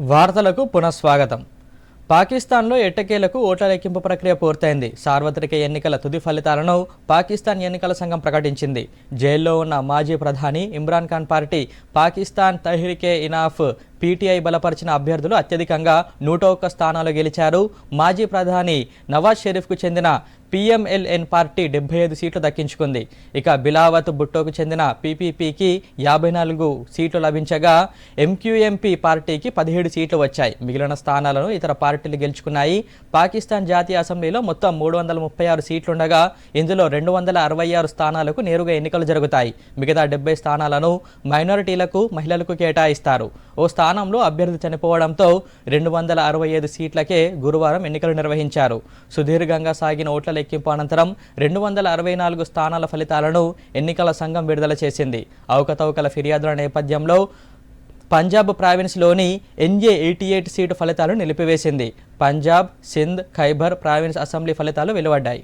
వార్తలకు పునఃస్వాగతం. పాకిస్తాన్లో ఎట్టకేలకు ఓట్ల లెక్కింపు ప్రక్రియ పూర్తయింది. సార్వత్రిక ఎన్నికల తుది ఫలితాలను పాకిస్తాన్ ఎన్నికల సంఘం ప్రకటించింది. జైల్లో ఉన్న మాజీ ప్రధాని ఇమ్రాన్ ఖాన్ పార్టీ పాకిస్తాన్ తహ్రికే ఇనాఫ్ పీటీఐ బలపరిచిన అభ్యర్థులు అత్యధికంగా నూట ఒక్క స్థానాలు గెలిచారు. మాజీ ప్రధాని నవాజ్ షరీఫ్కు చెందిన పిఎంఎల్ఎన్ పార్టీ డెబ్బై ఐదు సీట్లు దక్కించుకుంది. ఇక బిలావత్ భుట్టోకు చెందిన పీపీపీకి యాభై నాలుగు సీట్లు లభించగా ఎంక్యూఎంపీ పార్టీకి పదిహేడు సీట్లు వచ్చాయి. మిగిలిన స్థానాలను ఇతర పార్టీలు గెలుచుకున్నాయి. పాకిస్తాన్ జాతీయ అసెంబ్లీలో మొత్తం మూడు వందల ముప్పై ఆరు సీట్లుండగా ఇందులో రెండు వందల అరవై ఆరు స్థానాలకు నేరుగా ఎన్నికలు జరుగుతాయి. మిగతా డెబ్బై స్థానాలను మైనారిటీలకు మహిళలకు కేటాయిస్తారు. ఓ స్థానంలో అభ్యర్థి చనిపోవడంతో రెండు వందల అరవై ఐదు సీట్లకే గురువారం ఎన్నికలు నిర్వహించారు. సుదీర్ఘంగా సాగిన ఓట్ల లెక్కింపు అనంతరం రెండు వందల అరవై నాలుగు స్థానాల ఫలితాలను ఎన్నికల సంఘం విడుదల చేసింది. అవకతవకల ఫిర్యాదుల నేపథ్యంలో పంజాబ్ ప్రావిన్స్లోని ఎన్జే ఎయిటీ ఎయిట్ సీటు ఫలితాలు నిలిపివేసింది. పంజాబ్ సింధ్ ఖైబర్ ప్రావిన్స్ అసెంబ్లీ ఫలితాలు వెలువడ్డాయి.